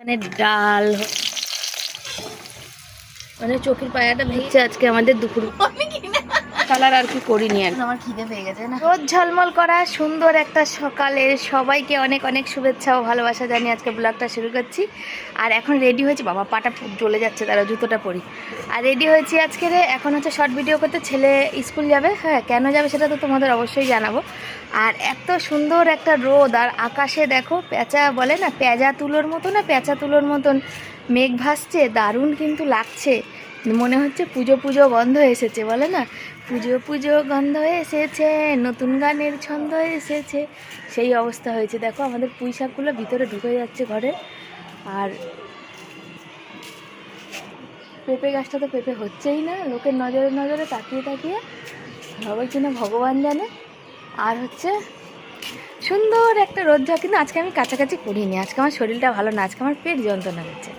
এখানে ডাল। মানে চোখের পায়াটা ভেঙেছে আজকে আমাদের দুপুর। কালার আর কি করিনি আর আমার খিদে পেয়ে গেছে না? রোদ ঝলমল করা সুন্দর একটা সকালে সবাইকে অনেক অনেক শুভেচ্ছা ও ভালোবাসা জানিয়ে আজকে ব্লগটা শুরু করছি। আর এখন রেডি হয়েছে বাবা পাটা জ্বলে যাচ্ছে তারা জুতোটা পরি। আর রেডি হয়েছি আজকে রে এখন হচ্ছে শর্ট ভিডিও করতে ছেলে স্কুল যাবে হ্যাঁ কেন যাবে সেটা তো তোমাদের অবশ্যই জানাব। আর এত সুন্দর একটা রোদ আর আকাশে দেখো পেঁচা বলে না পেঁজা তুলোর মতো না পেঁচা তুলোর মতন মেঘ ভাসছে দারুণ কিন্তু লাগছে। মনে হচ্ছে পুজো পুজো গন্ধ এসেছে, বলে না? পুজো পুজো গন্ধ এসেছে, নতুন গানের ছন্দ এসেছে। সেই অবস্থা হয়েছে। দেখো, আমাদের পুঁই শাকগুলো ভিতরে ঢুকে যাচ্ছে ঘরে। আর পেঁপে গাছটা তো পেঁপে হচ্ছেই না। লোকের নজরে নজরে তাকিয়ে তাকিয়ে সবাই কিনা ভগবান জানে। আর হচ্ছে সুন্দর একটা রোদ কিন্তু আজকে আমি কাছাকাছি করিনি। আজকে আমার শরীরটা ভালো না। আজকে আমার পেট যন্ত্রণা করছে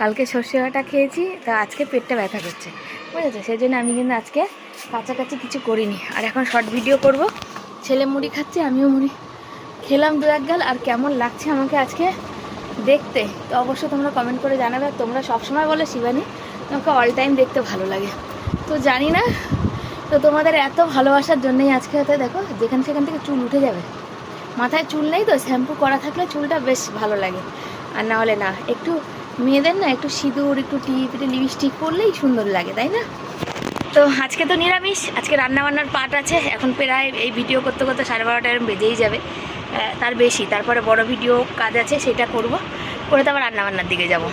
কালকে সর্ষে বাটা খেয়েছি, তা আজকে পেটটা ব্যথা করছে। বুঝেছ? সেই জন্য আমি কিন্তু আজকে কাছাকাছি কিছু করিনি। আর এখন শর্ট ভিডিও করব। ছেলে মুড়ি খাচ্ছে, আমিও মুড়ি খেলাম দু এক গাল। আর কেমন লাগছে আমাকে আজকে দেখতে? তো অবশ্যই তোমরা কমেন্ট করে জানাবে। আর তোমরা সবসময় বলো শিবানী, তোমাকে অল টাইম দেখতে ভালো লাগে। তো জানি না, তো তোমাদের এত ভালোবাসার জন্যই আজকে হয়তো দেখো, যেখান সেখান থেকে চুল উঠে যাবে। মাথায় চুল নেই তো, শ্যাম্পু করা থাকলে চুলটা বেশ ভালো লাগে। আর না হলে না, একটু মেয়েদের না একটু সিঁদুর, একটু টিপ একটু লিপস্টিক পরলেই সুন্দর লাগে, তাই না? তো আজকে তো নিরামিষ, আজকে রান্নাবান্নার পাট আছে, এখন প্রায় এই ভিডিও করতে করতে সাড়ে বারোটা বেজেই যাবে তার বেশি, তারপরে বড় ভিডিও কাজ আছে, সেটা করব, করে তো আবার রান্নাবান্নার দিকে যাব।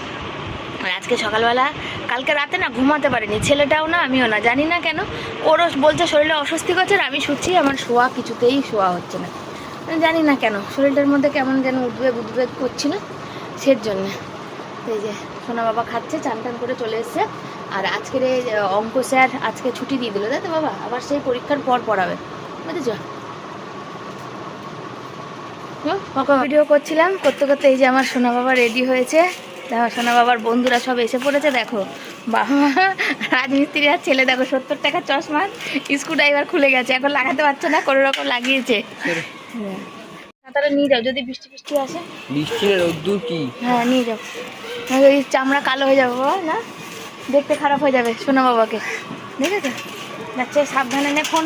আর আজকে সকালবেলা, কালকে রাতে না ঘুমাতে পারিনি, ছেলেটাও না, আমিও না, জানি না কেন ওরও বলছে শরীরে অস্বস্তি করছে আর আমি শুচ্ছি, আমার শোয়া কিছুতেই শোয়া হচ্ছে না। জানি না কেন, শরীরটার মধ্যে কেমন যেন উদ্বেগ উদ্বেগ করছিল সের জন্যে তো এই যে সোনা বাবা খাচ্ছে চান টান করে চলে এসছে। আর আজকের এই অঙ্ক স্যার আজকে ছুটি দিয়ে দিল তাই তো বাবা? আবার সেই পরীক্ষার পর পড়াবে। বুঝেছ? ভিডিও করছিলাম করতে করতে এই যে আমার সোনা বাবা রেডি হয়েছে। দেখো সোনা বাবার বন্ধুরা সব এসে পড়েছে দেখো। বাবা রাজমিস্ত্রি আর ছেলে দেখো সত্তর টাকা চশমা স্ক্রু ড্রাইভার খুলে গেছে। এখন লাগাতে পারছে না কোনো রকম লাগিয়েছে। হ্যাঁ। তাহলে নিয়ে যাও যদি বৃষ্টি বৃষ্টি আসে। রোদ্দুর কি? হ্যাঁ নিয়ে যাও। ওই চামড়া কালো হয়ে যাবে, বাবা, না? দেখতে খারাপ হয়ে যাবে সোনা বাবাকে। দেখেছ? যাচ্ছে, সাবধানে নে ফোন।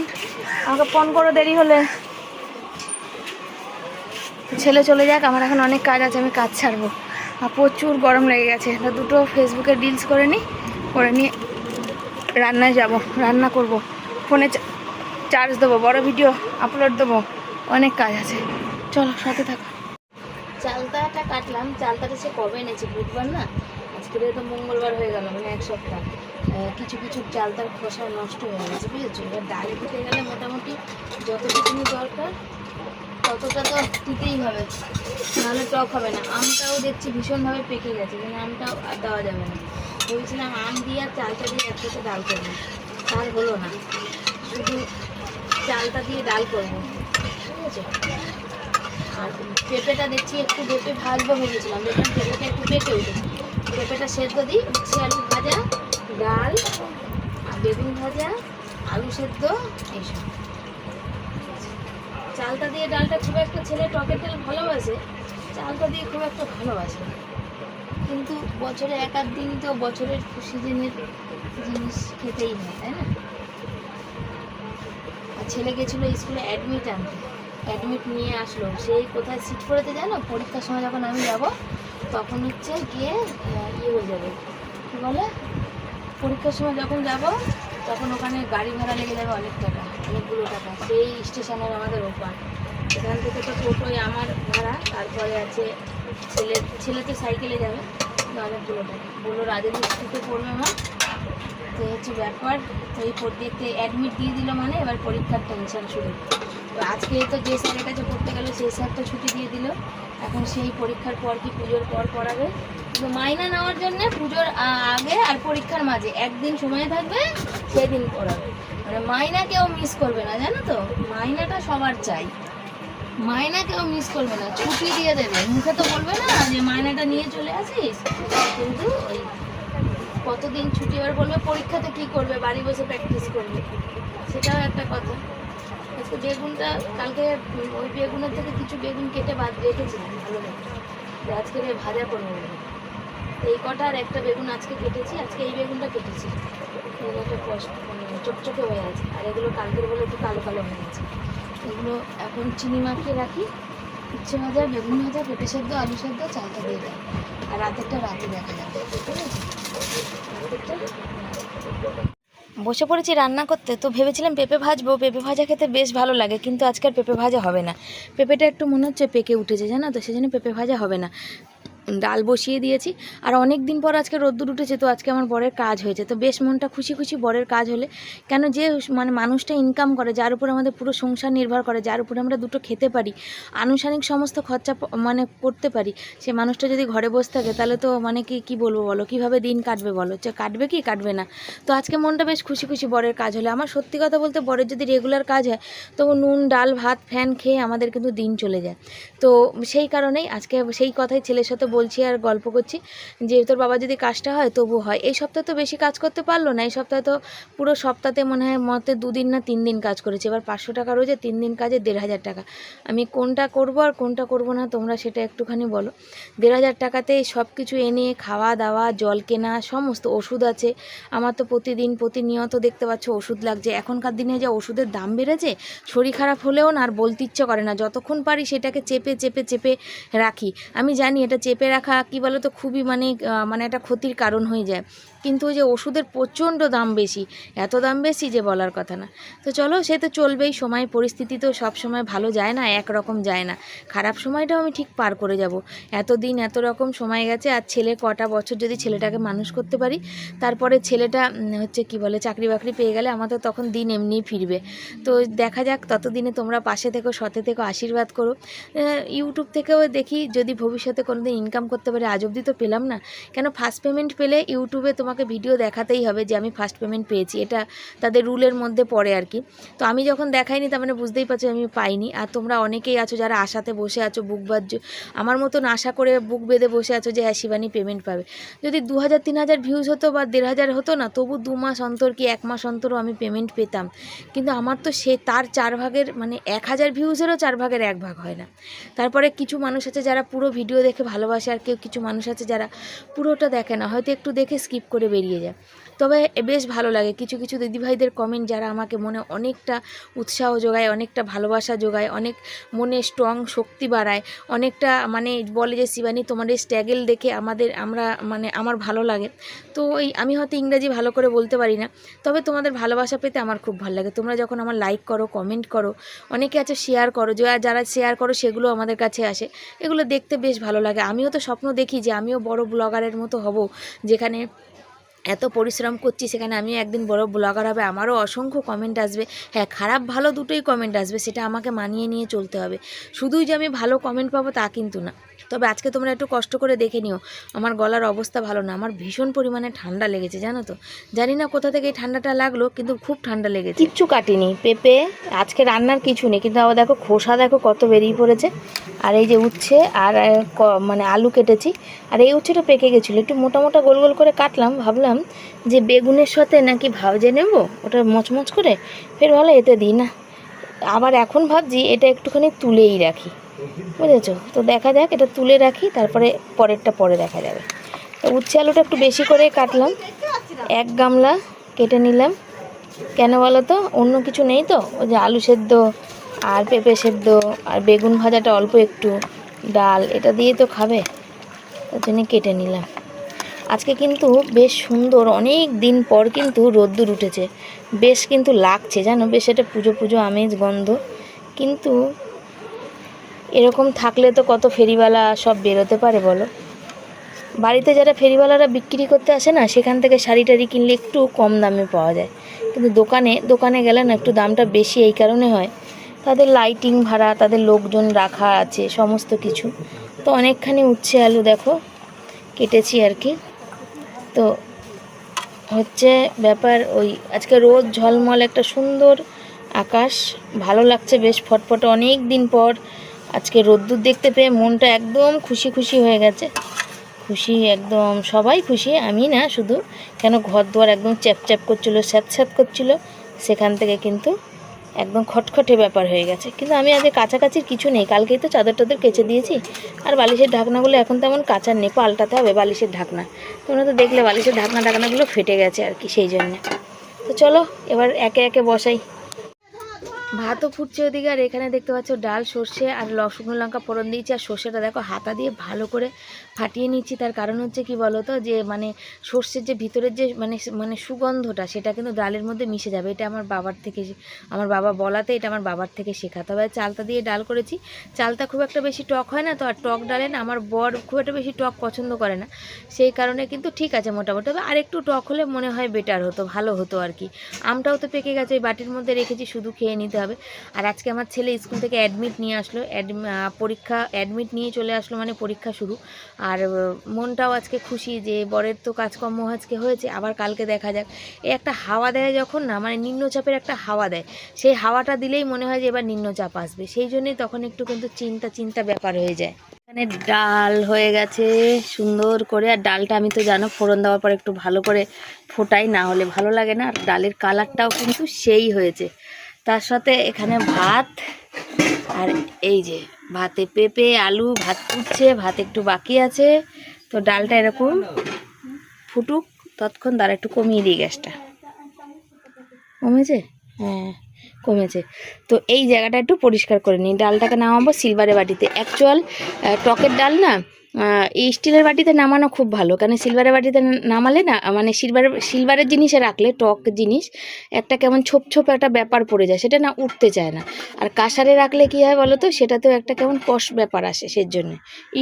আমাকে ফোন করো, দেরি হলে। ছেলে চলে যাক, আমার এখন অনেক কাজ আছে, আমি কাজ ছাড়বো। আর প্রচুর গরম লেগে গেছে। দুটো ফেসবুকে রিলস করে নিই করে নিয়ে রান্নায় যাব, রান্না করব। ফোনে চার্জ দেবো, বড় ভিডিও আপলোড দেবো। অনেক কাজ আছে। চলো, সাথে থাকো। চালতাটা কাটলাম চালতাটা সে কবে এনেছি বুধবার না? আজকে তো মঙ্গলবার হয়ে গেল মানে এক সপ্তাহ। কিছু কিছু চালতার খোসা নষ্ট হয়ে গেছে, বুঝেছ? এবার ডালে দিতে গেলে মোটামুটি যতটুকুনি দরকার, ততটা তো দিতেই হবে। নাহলে টক হবে না। আমটাও দেখছি ভীষণভাবে পেকে গেছে মানে আমটাও আর দেওয়া যাবে না। বলছিলাম, আম দিয়ে আর চালটা দিয়ে একসাথে ডাল করব। তার হলো না, শুধু চালটা দিয়ে ডাল করব ঠিক আছে পেঁপেটা দেখছি একটু পেঁপে ভাজবো ভেবেছিলাম, দেখলাম পেঁপেটা একটু পেকে উঠেছে। পেঁপেটা সেদ্ধ দিই উচ্ছে আলু ভাজা, ডাল, আর বেগুন ভাজা, আলু সেদ্ধ, এইসব। চালটা দিয়ে ডালটা খুব একটা ছেলে টকের তেল ভালোবাসে, চালটা দিয়ে খুব একটা ভালোবাসে কিন্তু বছরে এক আধ দিন তো বছরের সিজনের জিনিস খেতেই হয়, তাই না? আর ছেলে গেছিল স্কুলে অ্যাডমিট আনতে। অ্যাডমিট নিয়ে আসলো। সেই কোথায় সিট পড়েতে জানো? পরীক্ষার সময় যখন আমি যাব, তখন হচ্ছে গিয়ে ইয়ে হয়ে যাবে। কী বলে? পরীক্ষার সময় যখন যাব, তখন ওখানে গাড়ি ভাড়া লেগে যাবে অনেক টাকা, অনেকগুলো টাকা। সেই স্টেশনের আমাদের ওপার। এখান থেকে তো টোটোয় আমার ভাড়া, তারপরে আছে ছেলে ছেলে তো সাইকেলে যাবে অনেকগুলো টাকা। বলল রাজের স্কুলে পড়বে মা। তো হচ্ছে ব্যাপার তো এই দেখতে অ্যাডমিট দিয়ে দিল মানে এবার পরীক্ষার টেনশন শুরু। আজকে তো যে স্যারের কাছে পড়তে গেল সেই স্যার তো ছুটি দিয়ে দিল। এখন সেই পরীক্ষার পর কি পুজোর পর পড়াবে? তো মাইনা নেওয়ার জন্য পুজোর আগে আর পরীক্ষার মাঝে। একদিন সময় থাকবে, সেদিন পড়াবে। মানে মাইনা কেউ মিস করবে না, জানো তো? মাইনাটা সবার চাই। মাইনা কেউ মিস করবে না। ছুটি দিয়ে দেবে। মুখে তো বলবে না যে মাইনাটা নিয়ে চলে আসিস। কিন্তু ওই কতদিন ছুটি এবার বলবে, পরীক্ষাতে কি করবে, বাড়ি বসে প্র্যাকটিস করবে। সেটাও একটা কথা। বেগুনটা কালকে ওই বেগুনের থেকে কিছু বেগুন কেটে বাদ রেখেছিলাম, ভালো লাগে আজকে ভাজা করব। এই কটা আর একটা বেগুন আজকে কেটেছি, আজকে এই বেগুনটা কেটেছি। একটা মানে চকচকে হয়ে আছে। আর এগুলো কালকের বলে একটু কালো কালো হয়ে আছে। এগুলো এখন চিনি মাখিয়ে রাখি। উচ্ছে ভাজা, বেগুন ভাজা, পেঁপে সেদ্ধ, আলু সেদ্ধ, চালটা দিয়ে দেয় আর রাতেরটা রাতে দেখা যাবে, ঠিক আছে? বসে পড়েছি রান্না করতে, তো ভেবেছিলাম পেঁপে ভাজবো। পেঁপে ভাজা খেতে বেশ ভালো লাগে, কিন্তু আজকের পেঁপে ভাজা হবে না। পেঁপেটা একটু মনে হচ্ছে পেকে উঠেছে, জানো তো? সেজন্য পেঁপে ভাজা হবে না। ডাল বসিয়ে দিয়েছি। আর অনেক দিন পর আজকে রোদ্দুর উঠেছে, তো আজকে আমার বরের কাজ হয়েছে। তো বেশ মনটা খুশি খুশি বরের কাজ হলে। কেন যে মানে মানুষটা ইনকাম করে, যার উপর আমাদের পুরো সংসার নির্ভর করে, যার উপরে আমরা দুটো খেতে পারি আনুষ্ঠানিক সমস্ত খরচা মানে করতে পারি, সে মানুষটা যদি ঘরে বসে থাকে, তাহলে তো মানে কি কি বলব বলো? কীভাবে দিন কাটবে বলো? যে কাটবে কি, কাটবে না? তো আজকে মনটা বেশ খুশি খুশি বরের কাজ হলে। আমার সত্যি কথা বলতে বরের যদি রেগুলার কাজ হয় তবু নুন, ডাল, ভাত, ফ্যান খেয়ে আমাদের কিন্তু দিন চলে যায়। তো সেই কারণেই আজকে সেই কথাই ছেলের সাথে বলছি আর গল্প করছি, যে তোর বাবা যদি কাজটা হয় তবু হয়। এই সপ্তাহে তো বেশি কাজ করতে পারল না, এই সপ্তাহে তো পুরো সপ্তাহে মনে হয় মতে দুদিন না তিন দিন কাজ করেছে। এবার পাঁচশো টাকা রোজে, তিন দিন কাজে দেড় হাজার টাকা। আমি কোনটা করব আর কোনটা করব না, তোমরা সেটা একটুখানি বলো। দেড় হাজার টাকাতে সব কিছু এনে খাওয়া দাওয়া, জল কেনা, সমস্ত ওষুধ আছে। আমার তো প্রতিদিন প্রতিনিয়ত দেখতে পাচ্ছ ওষুধ লাগছে। এখনকার দিনে যা ওষুধের দাম বেড়েছে, শরীর খারাপ হলেও না আর বলতে ইচ্ছে করে না। যতক্ষণ পারি সেটাকে চেপে চেপে চেপে রাখি। আমি জানি এটা চেপে রাখা কি বলো তো খুবই মানে মানে একটা ক্ষতির কারণ হয়ে যায়। কিন্তু ওই যে ওষুধের প্রচণ্ড দাম বেশি, এত দাম বেশি যে বলার কথা না। তো চলো, সে তো চলবেই, সময়, পরিস্থিতি তো সব সময় ভালো যায় না একরকম যায় না। খারাপ সময়টাও আমি ঠিক পার করে যাব। এত দিন এত রকম সময় গেছে, আর ছেলে কটা বছর যদি ছেলেটাকে মানুষ করতে পারি, তারপরে ছেলেটা হচ্ছে কি বলে, চাকরি বাকরি পেয়ে গেলে আমাদের তখন দিন এমনিই ফিরবে। তো দেখা যাক, ততদিনে তোমরা পাশে থেকো, সতে থেকো, আশীর্বাদ করো। ইউটিউব থেকেও দেখি, যদি ভবিষ্যতে কোনোদিন ইনকাম করতে পারি, আজ অবধি তো পেলাম না। কেন ফার্স্ট পেমেন্ট পেলে ইউটিউবে তোমাকে ভিডিও দেখাতেই হবে যে আমি ফার্স্ট পেমেন্ট পেয়েছি। এটা তাদের রুলের মধ্যে পড়ে আর কি। তো আমি যখন দেখাইনি, তার মানে বুঝতেই পারছ আমি পাইনি। আর তোমরা অনেকেই আছো যারা আশাতে বসে আছো বুক বাজ্য আমার মতন আশা করে বুক বেঁধে বসে আছো যে হ্যাঁ শিবানী পেমেন্ট পাবে। যদি দু হাজার, তিন হাজার ভিউজ হতো বা দেড় হাজার হতো না, তবু দু মাস অন্তর কি এক মাস অন্তরও আমি পেমেন্ট পেতাম। কিন্তু আমার তো সে তার চার ভাগের মানে এক হাজার ভিউজেরও চার ভাগের এক ভাগ হয় না। তারপরে কিছু মানুষ আছে যারা পুরো ভিডিও দেখে ভালোবাসে। আর কেউ কিছু মানুষ আছে যারা পুরোটা দেখে না, হয়তো একটু দেখে স্কিপ করে বেরিয়ে যায়। তবে বেশ ভালো লাগে। কিছু কিছু দিদিভাইদের কমেন্ট যারা আমাকে মনে অনেকটা উৎসাহ যোগায়, অনেকটা ভালোবাসা যোগায়, অনেক মনে স্ট্রং শক্তি বাড়ায়, অনেকটা মানে বলে যে, শিবানী, তোমার এই স্ট্যাগেল দেখে আমাদের, আমরা মানে আমার ভালো লাগে। তো ওই আমি হয়তো ইংরাজি ভালো করে বলতে পারি না, তবে তোমাদের ভালোবাসা পেতে আমার খুব ভালো লাগে। তোমরা যখন আমার লাইক করো কমেন্ট করো, অনেকে আছে শেয়ার করো, যারা শেয়ার করো, সেগুলো আমাদের কাছে আসে। এগুলো দেখতে বেশ ভালো লাগে। আমিও তো স্বপ্ন দেখি যে আমিও বড় ব্লগারের মতো হব যেখানে এত পরিশ্রম করছি সেখানে আমিও একদিন বড় ব্লগার হবে, আমারও অসংখ্য কমেন্ট আসবে। হ্যাঁ খারাপ ভালো দুটোই কমেন্ট আসবে, সেটা আমাকে মানিয়ে নিয়ে চলতে হবে। শুধুই যে আমি ভালো কমেন্ট পাবো তা কিন্তু না। তবে আজকে তোমরা একটু কষ্ট করে দেখে নিও, আমার গলার অবস্থা ভালো না, আমার ভীষণ পরিমাণে ঠান্ডা লেগেছে, জানো তো? জানি না কোথা থেকে এই ঠান্ডাটা লাগল, কিন্তু খুব ঠান্ডা লেগেছে। কিচ্ছু কাটিনি, পেঁপে, আজকে রান্নার কিছু নেই, কিন্তু আবার দেখো খোসা দেখো কত বেরিয়ে পড়েছে। আর এই যে উচ্ছে আর মানে আলু কেটেছি, আর এই উচ্ছেটা পেকে গেছিল, একটু মোটা মোটা গোল গোল করে কাটলাম, ভাবলাম যে বেগুনের সাথে নাকি ভাজে নেব, ওটা মচমচ করে? ফের ভালো এতে দিই না। আবার এখন ভাবছি এটা একটুখানি তুলেই রাখি। বুঝেছ? তো দেখা যাক, এটা তুলে রাখি, তারপরে পরেরটা পরে দেখা যাবে। তো উচ্ছে আলুটা একটু বেশি করে কাটলাম। এক গামলা কেটে নিলাম। কেন বলো তো? অন্য কিছু নেই তো? ওই যে আলু সেদ্ধ আর পেঁপে সেদ্ধ আর বেগুন ভাজাটা অল্প একটু, ডাল, এটা দিয়ে তো খাবে। তার জন্য কেটে নিলাম। আজকে কিন্তু বেশ সুন্দর, অনেক দিন পর কিন্তু রোদ্দুর উঠেছে। বেশ কিন্তু লাগছে, জানো? বেশ এটা পুজো পুজো আমেজ গন্ধ। কিন্তু এরকম থাকলে তো কত ফেরিওয়ালা সব বেরোতে পারে, বলো? বাড়িতে যারা ফেরিওয়ালারা বিক্রি করতে আসে না, সেখান থেকে শাড়ি টাড়ি কিনলে একটু কম দামে পাওয়া যায়। কিন্তু দোকানে দোকানে গেলে না একটু দামটা বেশি এই কারণে হয়। তাদের লাইটিং ভাড়া, তাদের লোকজন রাখা আছে, সমস্ত কিছু। তো অনেকখানি উচ্ছে আলু দেখো, কেটেছি আর কি। তো হচ্ছে ব্যাপার ওই, আজকে রোদ, ঝলমল, একটা সুন্দর আকাশ। ভালো লাগছে বেশ ফটফটে অনেক দিন পর আজকে রোদ্দুর দেখতে পেয়ে মনটা একদম খুশি খুশি হয়ে গেছে। খুশি একদম, সবাই খুশি, আমি না শুধু। কেন ঘর দুয়ার একদম চ্যাপ চ্যাপ করছিল স্যাঁত স্যাঁত করছিল, সেখান থেকে কিন্তু একদম খটখটে ব্যাপার হয়ে গেছে। কিন্তু আমি আজকে কাছাকাছির কিছু নেই, কালকেই তো চাদর টাদর কেচে দিয়েছি। আর বালিশের ঢাকনাগুলো এখন তেমন কাঁচার নেই, পাল্টাতে হবে বালিশের ঢাকনা। তোমরা তো দেখলে বালিশের ঢাকনা ঢাকনাগুলো ফেটে গেছে আর কি, সেই জন্যে। তো চলো, এবার একে একে বসাই। ভাতও ফুটছে ওদিকে, আর এখানে দেখতে পাচ্ছ ডাল, সর্ষে আর শুকনো লঙ্কা ফোড়ন দিয়েছি, আর সর্ষেটা দেখো হাতা দিয়ে ভালো করে ফাটিয়ে নিচ্ছি। তার কারণ হচ্ছে কি বলো তো যে মানে সর্ষের যে ভিতরের যে মানে মানে সুগন্ধটা, সেটা কিন্তু ডালের মধ্যে মিশে যাবে। এটা আমার বাবার থেকে আমার বাবা বলাতে এটা আমার বাবার থেকে শেখা তবে চালতা দিয়ে ডাল করেছি। চালটা খুব একটা বেশি টক হয় না তো, আর টক ডালে না আমার বর খুব একটা বেশি টক পছন্দ করে না। সেই কারণে কিন্তু ঠিক আছে মোটামুটি। তবে আর একটু টক হলে মনে হয় বেটার হতো, ভালো হতো আর কি। আমটাও তো পেকে গেছে, ওই বাটির মধ্যে রেখেছি, শুধু খেয়ে নিতে হবে আর আজকে আমার ছেলে স্কুল থেকে অ্যাডমিট নিয়ে আসলো। পরীক্ষা অ্যাডমিট নিয়ে চলে আসলো মানে পরীক্ষা শুরু। আর মনটাও আজকে খুশি যে বরের তো কাজকর্ম আজকে হয়েছে, আবার কালকে দেখা যাক। এই একটা হাওয়া দেয় যখন না মানে নিম্নচাপের একটা হাওয়া দেয়। সেই হাওয়াটা দিলেই মনে হয় যে এবার নিম্নচাপ আসবে। সেই জন্যই তখন একটু কিন্তু চিন্তা চিন্তা ব্যাপার হয়ে যায়। এখানে ডাল হয়ে গেছে সুন্দর করে। আর ডালটা আমি তো জানো, ফোড়ন দেওয়ার পর একটু ভালো করে ফোটাই, না হলে ভালো লাগে না। আর ডালের কালারটাও কিন্তু সেই হয়েছে। তার সাথে এখানে ভাত আর এই যে ভাতে পেঁপে, আলু, ভাত ফুটছে ভাত একটু বাকি আছে। তো ডালটা এরকম ফুটুক তৎক্ষণ তার একটু কমিয়ে দিই গ্যাসটা। কমেছে? হ্যাঁ। কমেছে। তো এই জায়গাটা একটু পরিষ্কার করে নিই। ডালটাকে নামাবো সিলভারের বাটিতে। অ্যাকচুয়াল টকের ডাল না এই স্টিলের বাটিতে নামানো খুব ভালো। কারণ সিলভারের বাটিতে নামালে না মানে সিলভার সিলভারের জিনিসে রাখলে, টক জিনিস, একটা কেমন ছোপ ছোপ একটা ব্যাপার পড়ে যায়। সেটা না উঠতে চায় না। আর কাঁসারে রাখলে কী হয় বলো তো? সেটাতেও একটা কেমন কষ ব্যাপার আসে সেই জন্য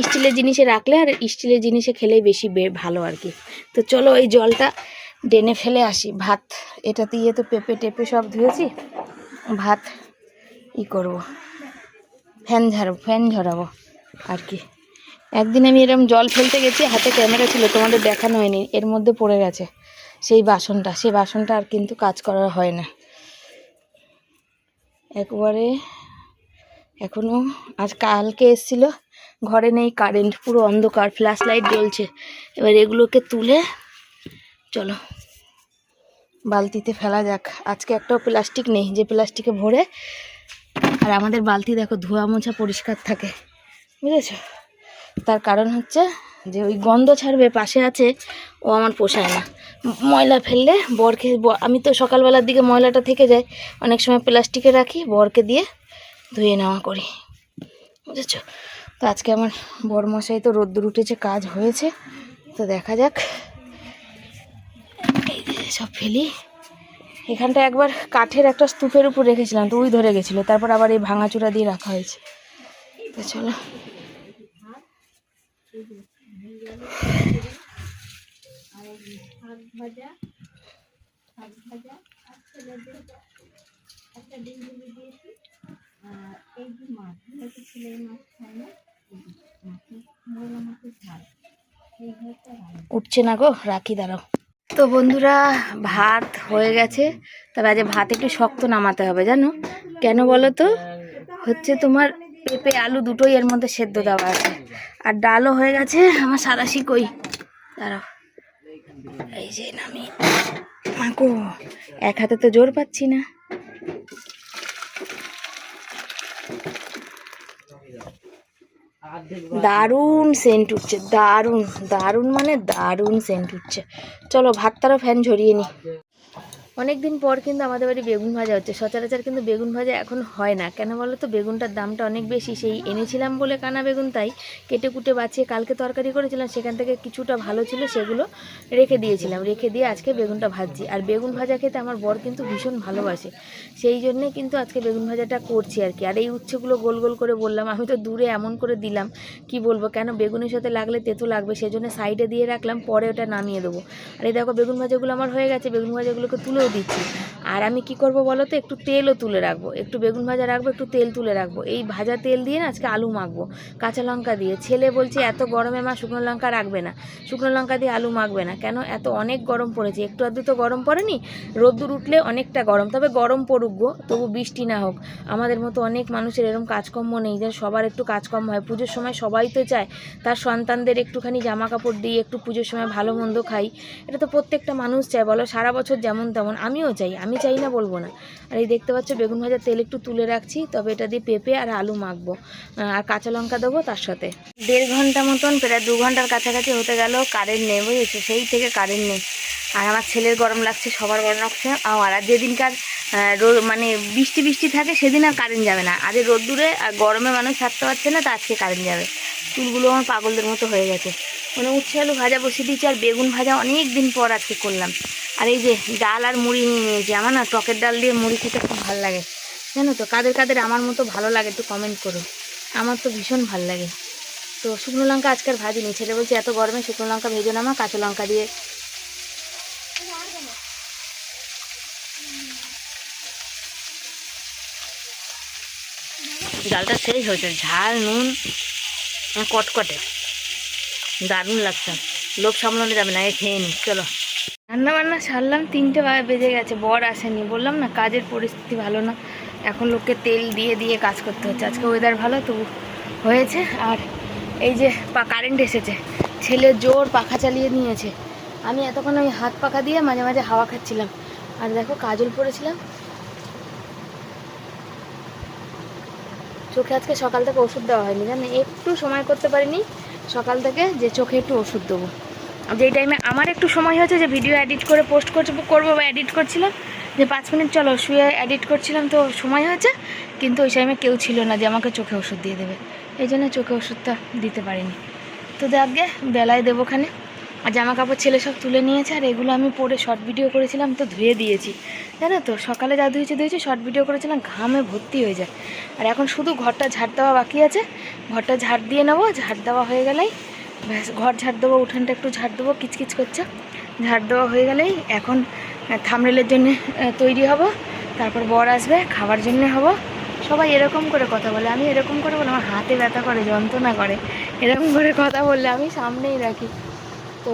স্টিলের জিনিসে রাখলে আর স্টিলের জিনিসে খেলেই বেশি ভালো আর কি। তো চলো এই জলটা ডেনে ফেলে আসি। ভাত, এটা দিয়ে তো পেঁপে টেপে সব ধুয়েছি। ভাত ই করব। Fan ঝাড়ব, fan ঝরাবো। আর কি। একদিন আমি এরকম জল ফেলতে গেছি, হাতে ক্যামেরা ছিল, তোমাদের দেখানো হয়নি। এর মধ্যে পড়ে গেছে সেই বাসনটা। সেই বাসনটা আর কিন্তু কাজ করা হয় না। একবারে এখনও আজ কালকে এসেছিল। ঘরে নেই কারেন্ট পুরো অন্ধকার ফ্ল্যাশ লাইট জ্বলছে। এবার এগুলোকে তুলে চলো। বালতিতে ফেলা যাক। আজকে একটাও প্লাস্টিক নেই, যে প্লাস্টিকে ভরে আর আমাদের বালতি দেখো ধোয়া মোছা পরিষ্কার থাকে, বুঝেছ? তার কারণ হচ্ছে যে ওই গন্ধ ছাড়বে, পাশে আছে, ও আমার পোষায় না। ময়লা ফেললে বরকে আমি তো সকালবেলার দিকে ময়লাটা থেকে যায় অনেক সময় প্লাস্টিকে রাখি, বরকে দিয়ে ধুয়ে নেওয়া করি, বুঝেছ? তো আজকে আমার বর মশাই তো রোদ্দুর উঠেছে, কাজ হয়েছে, তো দেখা যাক। সব ফেলি। এখানটা একবার কাঠের একটা স্তূপের উপর রেখেছিলাম, তো উই ধরে গেছিল। তারপর আবার এই ভাঙাচুরা দিয়ে রাখা হয়েছে। তো চলো। উঠছে না গো, রাখি দাঁড়াও। তো বন্ধুরা, ভাত হয়ে গেছে। তবে আজ ভাত একটু শক্ত নামাতে হবে, জানো? কেন বলো তো? হচ্ছে তোমার পেঁপে, আলু দুটোই এর মধ্যে সেদ্ধ দেওয়া আছে। আর ডালও হয়ে গেছে আমার সাদাশি কই? দাঁড়াও। এই যে নামি। মাকো এক হাতে তো জোর পাচ্ছি না। দারুণ সেন্ট উঠছে দারুণ দারুণ মানে দারুণ সেন্ট উঠছে। চলো ভাতটারও ফ্যান ঝরিয়ে নি। অনেক দিন পর কিন্তু আমাদের বাড়ি বেগুন ভাজা হচ্ছে। সচরাচর কিন্তু বেগুন ভাজা এখন হয় না। কেন বলো তো বেগুনটার দামটা অনেক বেশি। সেই এনেছিলাম বলে কানা বেগুন তাই কেটে কুটে বাঁচিয়ে কালকে তরকারি করেছিলাম। সেখান থেকে কিছুটা ভালো ছিল, সেগুলো রেখে দিয়েছিলাম। রেখে দিয়ে আজকে বেগুনটা ভাজছি। আর বেগুন ভাজা খেতে আমার বর কিন্তু ভীষণ ভালোবাসে। সেই জন্যে কিন্তু আজকে বেগুন ভাজাটা করছি আর কি। আর এই উচ্ছেগুলো গোল গোল করে বললাম, আমি তো দূরে এমন করে দিলাম, কি বলব? কেন বেগুনের সাথে লাগলে তেতো লাগবে? সেই জন্য সাইডে দিয়ে রাখলাম, পরে ওটা নামিয়ে দেবো। আর এই দেখো, বেগুন ভাজাগুলো আমার হয়ে গেছে। বেগুন ভাজাগুলোকে তুলেও দিচ্ছি। আর আমি কি করব বলো তো? একটু তেলও তুলে রাখব। একটু বেগুন ভাজা রাখব, একটু তেল তুলে রাখব। এই ভাজা তেল দিয়ে না আজকে আলু মাখবো, কাঁচা লঙ্কা দিয়ে। ছেলে বলছে, এত গরমে মা শুকনো লঙ্কা রাখবে না। শুকনো লঙ্কা দিয়ে আলু মাখবে না। কেন? এত অনেক গরম পড়েছে। একটু আধটু তো গরম পড়েনি? রোদ্দুর উঠলে অনেকটা গরম। তবে গরম পড়ুক গো, তবু বৃষ্টি না হোক। আমাদের মতো অনেক মানুষের এরকম কাজকর্ম নেই। যে সবার একটু কাজকর্ম হয়। পুজোর সময় সবাই তো চায়, তার সন্তানদের একটুখানি জামা কাপড় দিয়ে একটু পুজোর সময় ভালো মন্দ খাই। এটা তো প্রত্যেকটা মানুষ চায়, বলো? সারা বছর যেমন তেমন যেমন আমিও চাই, আমি চাই না বলব না। আর এই দেখতে পাচ্ছ বেগুন ভাজার তেল একটু তুলে রাখছি, তবে এটা দিয়ে পেঁপে আর আলু মাখবো আর কাঁচা লঙ্কা দেবো তার সাথে। দেড় ঘণ্টা মতন, প্রায় দু ঘণ্টার কাছাকাছি হতে গেল কারেন্ট নেই বুঝেছ? সেই থেকে কারেন্ট নেই। আর আমার ছেলের গরম লাগছে, সবার গরম লাগছে। আর যেদিনকার রোদ মানে বৃষ্টি বৃষ্টি থাকে, সেদিন আর কারেন্ট যাবে না। আজ রোদ্দুরে আর গরমে মানুষ থাকতে পারছে না, তা আজকে কারেন্ট যাবে। চুলগুলো আমার পাগলদের মতো হয়ে গেছে। মানে উচ্ছে আলু ভাজা বসিয়ে দিয়েছি, আর বেগুন ভাজা অনেক দিন পর আজকে করলাম। আর এই যে ডাল আর মুড়ি নিয়ে নিয়েছি, আমার না টকের ডাল দিয়ে মুড়ি খেতে খুব ভালো লাগে। জানো তো, কাদের কাদের আমার মতো ভালো লাগে একটু কমেন্ট করো। আমার তো ভীষণ ভালো লাগে। তো শুকনো লঙ্কা আজকাল ভাজিনি, ছেলে বলছে এত গরমে শুকনো লঙ্কা ভেজো না মা, কাঁচা লঙ্কা দিয়ে। ডালটা সেই হয়েছে, ঝাল, নুন, কটকটে। দারুণ লাগছে। লোভ সামলানো যাবে না, এ খেয়ে নি, চলো। রান্না বান্না সারলাম, তিনটে বেজে গেছে, বর আসেনি, বললাম না, কাজের পরিস্থিতি ভালো না। এখন লোককে তেল দিয়ে দিয়ে কাজ করতে হচ্ছে, আজকে ওয়েদার ভালো তবু হয়েছে। আর এই যে পা কারেন্ট এসেছে, ছেলে জোর পাখা চালিয়ে নিয়েছে। আমি এতক্ষণ ওই হাত পাখা দিয়ে মাঝে মাঝে হাওয়া খাচ্ছিলাম। আর দেখো কাজল পরেছিলাম চোখে আজকে সকাল থেকে ওষুধ দেওয়া হয়নি জানেন একটু সময় করতে পারিনি। সকাল থেকে যে চোখে একটু ওষুধ দেবো। যেই টাইমে আমার একটু সময় হয়েছে যে ভিডিও এডিট করে পোস্ট করছে, করব বা এডিট করছিলাম, যে পাঁচ মিনিট চলো শুয়ে এডিট করছিলাম তো সময় হয়েছে, কিন্তু ওই টাইমে কেউ ছিল না যে আমাকে চোখে ওষুধ দিয়ে দেবে। এই জন্য চোখে ওষুধটা দিতে পারিনি। তো দেখবে বেলায় দেবো দেবোখানে আর জামা কাপড় ছেলে সব তুলে নিয়েছে, আর এগুলো আমি পরে শর্ট ভিডিও করেছিলাম, তো ধুয়ে দিয়েছি। জানো তো? সকালে যা ধুয়েছি ধুয়েছি শর্ট ভিডিও করেছিলাম, ঘামে ভর্তি হয়ে যায়। আর এখন শুধু ঘরটা ঝাড় দেওয়া বাকি আছে। ঘরটা ঝাড় দিয়ে নেব, ঝাড় দেওয়া হয়ে গেলেই ঘর ঝাড় দেবো, উঠানটা একটু ঝাড় দেবো, কিচকিচ করছে। ঝাড় দেওয়া হয়ে গেলেই এখন থামরেলের জন্য তৈরি হব। তারপর বর আসবে খাবার জন্যে হব। সবাই এরকম করে কথা বলে, আমি এরকম করে বলে, আমার হাতে ব্যথা করে, যন্ত্রণা করে। এরকম করে কথা বললে আমি সামনেই রাখি। তো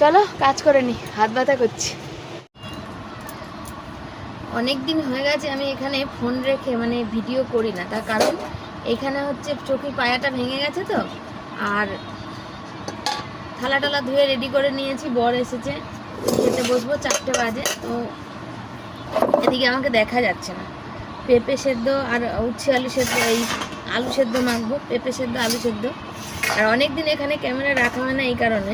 চলো, কাজ করে নি, হাত ব্যথা করছি। অনেক দিন হয়ে গেছে আমি এখানে ফোন রেখে মানে ভিডিও করি না। তার কারণ এখানে হচ্ছে চোখের পায়াটা ভেঙে গেছে তো। আর থালা টালা ধুয়ে রেডি করে নিয়েছি, বর এসেছে। খেতে বসবো, চারটে বাজে। তো এদিকে আমাকে দেখা যাচ্ছে না। পেঁপে সেদ্ধ আর উচ্ছে আলু সেদ্ধ, এই আলু সেদ্ধ মাখবো, পেঁপে সেদ্ধ, আলু সেদ্ধ। আর অনেক দিন এখানে ক্যামেরা রাখা হয় না এই কারণে।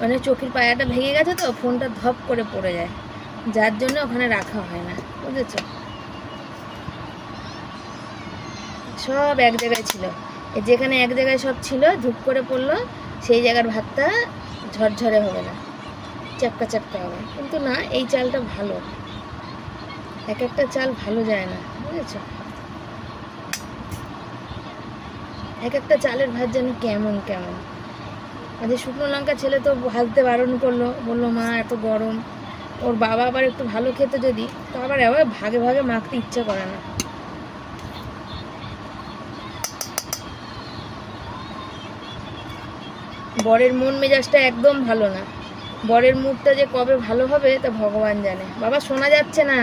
মানে চোখের পায়াটা ভেঙে গেছে তো, ফোনটা ধপ করে পড়ে যায়। যার জন্য ওখানে রাখা হয় না, বুঝেছ? সব এক জায়গায় ছিল। যেখানে এক জায়গায় সব ছিল, ধূপ করে পড়ল, সেই জায়গার ভাতটা ঝরঝরে হবে না। চাপকা চাপকা হবে। কিন্তু না, এই চালটা ভালো। এক একটা চাল ভালো যায় না, বুঝেছ? এক একটা চালের ভাত যেন কেমন কেমন। যে শুকনো লঙ্কা ছেলে তো ভাজতে বারণ করল, বলল, মা, এত গরম। ওর বাবা আবার একটু ভালো খেতে যদি, তো আবার আবার ভাগে ভাগে মাখতে ইচ্ছে করে না। বরের মন মেজাজটা একদম ভালো না। বরের মুডটা যে কবে ভালো হবে, তা ভগবান জানে। বাবা, শোনা যাচ্ছে না।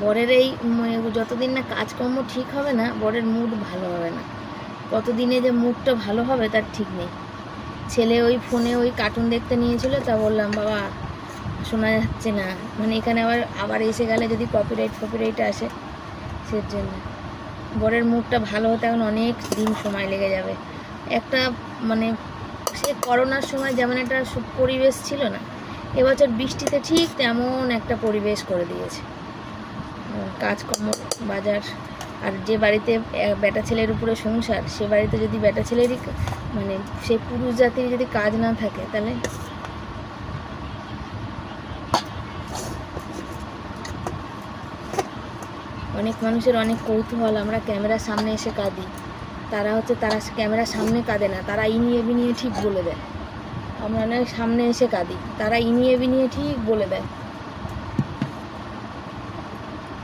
বরের এই যতদিন না কাজকর্ম ঠিক হবে না, বরের মুড ভালো হবে না। কতদিনে যে মুডটা ভালো হবে, তার ঠিক নেই। ছেলে ওই ফোনে ওই কার্টুন দেখতে নিয়েছিল, তা বললাম, বাবা, শোনা যাচ্ছে না। মানে এখানে আবার আবার এসে গেলে যদি কপিরাইট ফপিরাইট আসে সের জন্য বরের মুখটা ভালো হতে এখন অনেক দিন সময় লেগে যাবে। একটা মানে সে করোনার সময় যেমন একটা পরিবেশ ছিল না, এবছর বৃষ্টিতে ঠিক তেমন একটা পরিবেশ করে দিয়েছে। কাজকর্ম, বাজার আর যে বাড়িতে বেটা ছেলের উপরে সংসার, সে বাড়িতে যদি বেটা ছেলেরই মানে সে পুরুষ জাতির যদি কাজ না থাকে, তাহলে? অনেক মানুষের অনেক কৌতূহল, আমরা ক্যামেরার সামনে এসে কাঁদি। তারা হচ্ছে, তারা ক্যামেরার সামনে কাঁদে না, তারা ইনিয়ে বিনিয়ে ঠিক বলে দেয়। আমরা নয় সামনে এসে কাঁদি, তারা ইনিয়ে বিনিয়ে ঠিক বলে দেয়।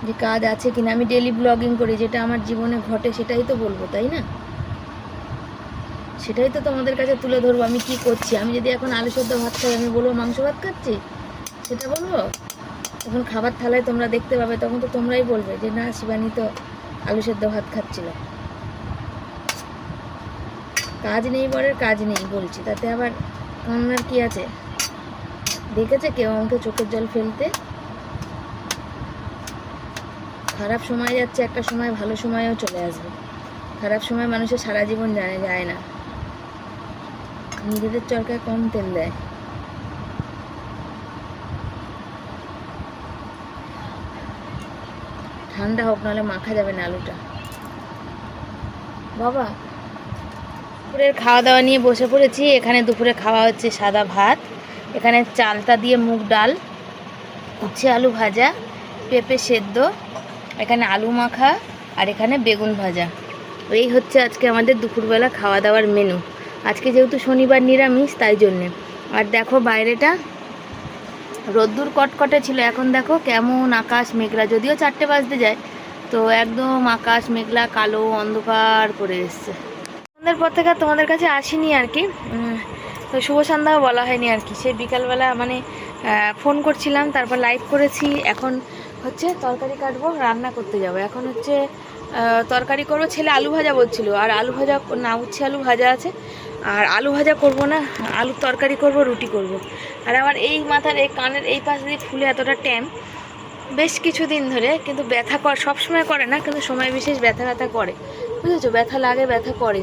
যে কাজ আছে কিনা, আমি ডেলি ব্লগিং করি, যেটা আমার জীবনে ঘটে সেটাই তো বলব, তাই না? সেটাই তো তোমাদের কাছে তুলে ধরবো, আমি কি করছি? আমি যদি এখন আলু সেদ্ধ ভাত খাই, আমি বলব, মাংস ভাত খাচ্ছি? সেটা বলব? তখন খাবার থালায় তোমরা দেখতে পাবে, তখন তো তোমরাই বলবে যে, না, শিবানী তো আলু সেদ্ধ ভাত খাচ্ছিল। কাজ নেই বরের, কাজ নেই, বলছি। তাতে আবার কান্নার কি আছে? দেখেছে কেউ আমাকে চোখের জল ফেলতে? খারাপ সময় যাচ্ছে, একটা সময় ভালো সময়ও চলে আসবে। খারাপ সময় মানুষের সারা জীবন জানে যায় না। নিজেদের চরকায় কম তেল দেয়। ঠান্ডা হোক, নাহলে মাখা যাবে না আলুটা। বাবা, দুপুরের খাওয়া দাওয়া নিয়ে বসে পড়েছি। এখানে দুপুরে খাওয়া হচ্ছে সাদা ভাত, এখানে চালটা দিয়ে মুগ ডাল, উচ্ছে আলু ভাজা, পেঁপে সেদ্ধ এখানে আলু মাখা আর এখানে বেগুন ভাজা। এই হচ্ছে আজকে আমাদের দুপুরবেলা খাওয়া দাওয়ার মেনু আজকে যেহেতু শনিবার নিরামিষ, তাই জন্যে। আর দেখো বাইরেটা রোদ্দুর কটকটে ছিল। এখন দেখো কেমন আকাশ মেঘলা, যদিও চারটে বাজতে যায়, তো একদম আকাশ মেঘলা, কালো অন্ধকার করে এসছে। সন্ধ্যার পর থেকে তোমাদের কাছে আসিনি আর কি। তো শুভ সন্ধ্যাও বলা হয়নি আর কি। সে বিকালবেলা মানে ফোন করছিলাম, তারপর লাইভ করেছি। এখন হচ্ছে তরকারি কাটবো, রান্না করতে যাব। এখন হচ্ছে তরকারি করব। ছেলে আলু ভাজা বলছিল, আর আলু ভাজা, না, উচ্ছে আলু ভাজা আছে। আর আলু ভাজা করব না, আলুর তরকারি করব, রুটি করব। আর আমার এই মাথার, এই কানের এই পাশ দিয়ে ফুলে এতটা ট্যাম। বেশ কিছুদিন ধরে কিন্তু ব্যথা কর সবসময় করে না, কিন্তু সময় বিশেষ ব্যথা ব্যথা করে। বুঝেছ? ব্যথা লাগে, ব্যথা করে।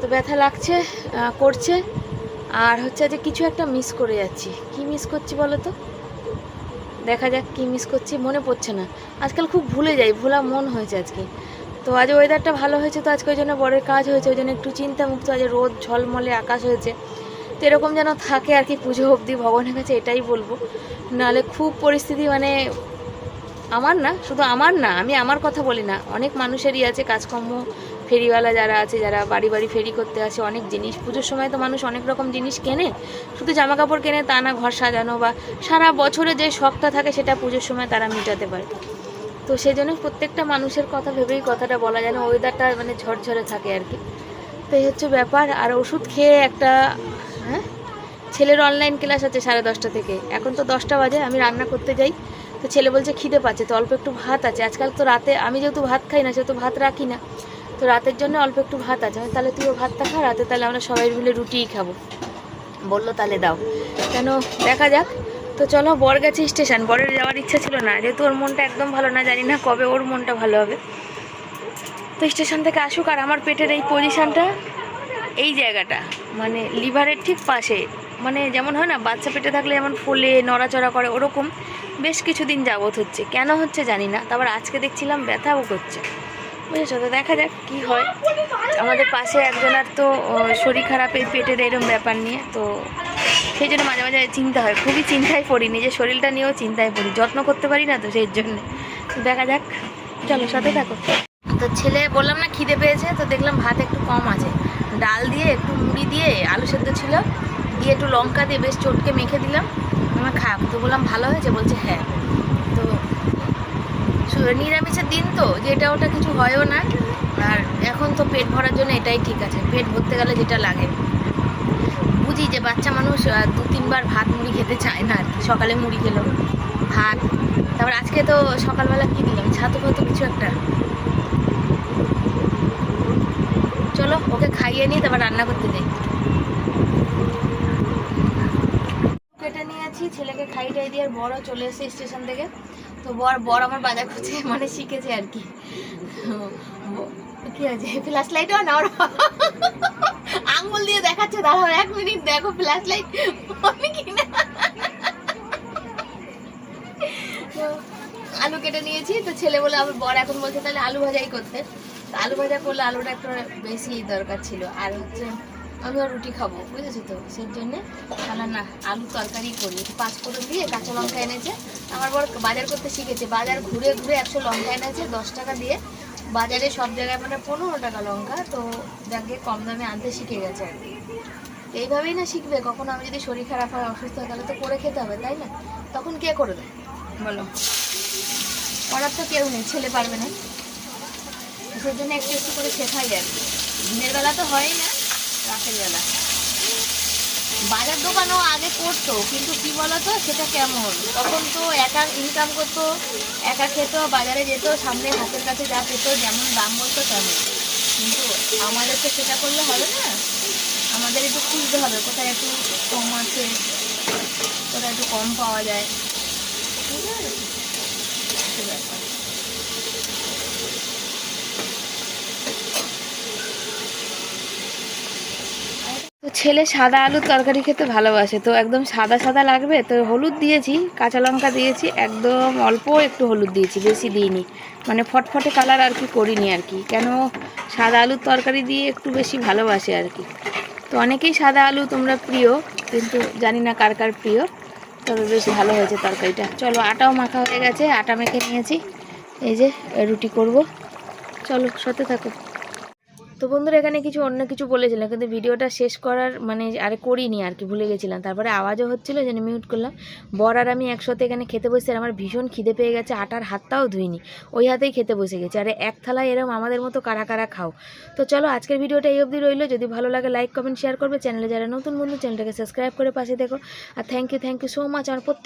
তো ব্যথা লাগছে করছে। আর হচ্ছে যে কিছু একটা মিস করে যাচ্ছি। কি মিস করছি বলো তো? দেখা যাক কি মিস করছি, মনে পড়ছে না। আজকাল খুব ভুলে যাই, ভোলা মন হয়েছে আজকে। তো আজ ওয়েদারটা ভালো হয়েছে, তো আজকে ওই জন্য বরের কাজ হয়েছে, ওই জন্য একটু চিন্তামুক্ত আজ রোদ, ঝলমলে, আকাশ হয়েছে। তো এরকম যেন থাকে আর কি পুজো অবধি, ভগবানের কাছে এটাই বলব। নাহলে খুব পরিস্থিতি মানে আমার না, শুধু আমার না, আমি আমার কথা বলি না। অনেক মানুষেরই আছে কাজকর্ম ফেরিওয়ালা যারা আছে, যারা বাড়ি বাড়ি ফেরি করতে আসে, অনেক জিনিস। পুজোর সময় তো মানুষ অনেক রকম জিনিস কেনে। শুধু জামা কাপড় কেনে তা না, ঘর সাজানো বা সারা বছরে যে শখটা থাকে সেটা পুজোর সময় তারা মেটাতে পারে। তো সেই জন্য প্রত্যেকটা মানুষের কথা ভেবেই কথাটা বলা যায় না ওয়েদারটা মানে ঝরঝরে থাকে আর কি। তো এই হচ্ছে ব্যাপার। আর ওষুধ খেয়ে একটা হ্যাঁ? ছেলের অনলাইন ক্লাস আছে সাড়ে দশটা থেকে। এখন তো দশটা বাজে, আমি রান্না করতে যাই। তো ছেলে বলছে খিদে পাচ্ছে, তো অল্প একটু ভাত আছে। আজকাল তো রাতে, আমি যেহেতু ভাত খাই না, সেহেতু ভাত রাখি না। তো রাতের জন্য অল্প একটু ভাত আছে। তাহলে তুইও ভাতটা খা, রাতে তাহলে আমরা সবাই মিলে রুটিই খাব। বলল, তাহলে দাও। কেন? দেখা যাক। তো চলো বর গেছে স্টেশন। বরের যাওয়ার ইচ্ছা ছিল না। যেহেতু ওর মনটা একদম ভালো না, জানি না কবে ওর মনটা ভালো হবে। তো স্টেশন থেকে আসুক আর আমার পেটের এই পজিশানটা, এই জায়গাটা মানে লিভারের ঠিক পাশে মানে যেমন হয় না, বাচ্চা পেটে থাকলে যেমন ফুলে, নড়াচড়া করে, ওরকম বেশ কিছুদিন যাবত হচ্ছে। কেন হচ্ছে জানি না। তারপর আজকে দেখছিলাম ব্যথাও করছে। বুঝেছ? তো দেখা যাক কি হয়। আমাদের পাশে একজনের তো শরীর খারাপ এই পেটের এরম ব্যাপার নিয়ে, তো সেই জন্য মাঝে মাঝে চিন্তা হয়। খুবই চিন্তায় পড়ি, নিজের শরীরটা নিয়েও চিন্তায় পড়ি। যত্ন করতে পারি না তো সেই জন্য। দেখা যাক, চলো সাথে থাকো। তো ছেলে, বললাম না খিদে পেয়েছে, তো দেখলাম ভাত একটু কম আছে। ডাল দিয়ে, একটু মুড়ি দিয়ে, আলু সেদ্ধ ছিল। দিয়ে একটু লঙ্কা দিয়ে বেশ চটকে মেখে দিলাম। আমার খারাপ তো বললাম, ভালো হয়েছে? বলছে হ্যাঁ। নিরামিষের দিন তো, যে এটা ওটা কিছু হয়ও না। আর এখন তো পেট ভরার জন্য এটাই ঠিক আছে, পেট ভরতে গেলে যেটা লাগে। বুঝি যে বাচ্চা মানুষ দু তিনবার ভাত মুড়ি খেতে চায় না আর কি, সকালে মুড়ি খেলো, ভাত। তারপর আজকে তো সকালবেলা কি দিলাম, ছাতু ফাতু কিছু একটা। চলো, ওকে খাইয়ে নিয়ে তারপর রান্না করতে যাই। কেটে নিয়েছি, ছেলেকে খাই টাই দিয়ে আর বড় চলে এসেছে স্টেশন থেকে। তো বর বর আমার বাজার করছে মানে শিখেছে আর কি। কি আছে? ফ্ল্যাশ লাইটও না ওর আঙ্গুল দিয়ে দেখাচ্ছে, দাঁড়াও এক মিনিট, দেখো ফ্ল্যাশ লাইট আমি কিনা। তো আলু কেটে নিয়েছি, তো ছেলে বলে আমার বর এখন বলছে তাহলে আলু ভাজাই করতে। আলু ভাজা করলে আলুটা একটু বেশি দরকার ছিল। আর হচ্ছে আমিও রুটি খাব, বুঝেছ তো? সেই জন্যে তাহলে না, আলু তরকারি করি। পাঁচ ফোড়ন দিয়ে কাঁচা লঙ্কা এনেছে। আমার বর বাজার করতে শিখেছে। বাজার ঘুরে ঘুরে একশো লঙ্কা এনেছে, দশ টাকা দিয়ে। বাজারে সব জায়গায় মানে পনেরো টাকা লঙ্কা, তো যাকে কম দামে আনতে শিখে গেছে আর কি। এইভাবেই না শিখবে। কখনো আমি যদি শরীর খারাপ হয়, অসুস্থ হয়, তাহলে তো করে খেতে হবে, তাই না? তখন কে করে দেয় বলো। করার তো কেউ নেই, ছেলে পারবে না। সেই জন্য একটু একটু করে শেখাই আর কি। দিনের বেলা তো হয় না। রাতের বাজার দোকানও আগে করতো, কিন্তু কি বলতো, সেটা কেমন? তখন তো একা ইনকাম করতো, একা খেত, বাজারে যেত, সামনে হাতের কাছে যা পেতো, যেমন দাম বলতো তেমন। কিন্তু আমাদের তো সেটা করলে হবে না। আমাদের একটু খুঁজতে হবে, কোথায় একটু কম আছে ওটা একটু কম পাওয়া যায়। বুঝতে পেরেছ? তো ছেলে সাদা আলুর তরকারি খেতে ভালোবাসে, তো একদম সাদা সাদা লাগবে। তো হলুদ দিয়েছি, কাঁচা লঙ্কা দিয়েছি, একদম অল্প একটু হলুদ দিয়েছি, বেশি দিইনি। মানে ফটফটে কালার আর কি করিনি আর কি, কেন সাদা আলুর তরকারি দিয়ে একটু বেশি ভালোবাসে আর কি। তো অনেকেই সাদা আলু তোমরা প্রিয়, কিন্তু জানি না কার কার প্রিয়, তবে বেশ ভালো হয়েছে তরকারিটা। চলো আটাও মাখা হয়ে গেছে, আটা মেখে নিয়েছি, এই যে রুটি করব। চলো, সাথে থাকো। তো বন্ধুরা, এখানে কিছু অন্য কিছু বলেছিলাম, কিন্তু ভিডিওটা শেষ করার মানে আরে করিনি আর কি, ভুলে গেছিলাম। তারপরে আওয়াজও হচ্ছিল যেন মিউট করলাম। বর আর আমি একসাথে এখানে খেতে বসে, আর আমার ভীষণ খিদে পেয়ে গেছে, আটার হাতটাও ধুইনি। ওই হাতেই খেতে বসে গেছে। আরে এক থালায় এরম আমাদের মতো কারা কারা খাও। তো চলো, আজকের ভিডিওটা এই অবধি রইল। যদি ভালো লাগে লাইক কমেন্ট শেয়ার করবে। চ্যানেলে যারা নতুন বন্ধু, চ্যানেলটাকে সাবস্ক্রাইব করে পাশে দেখো। আর thank you thank you so much আমার প্রত্যেক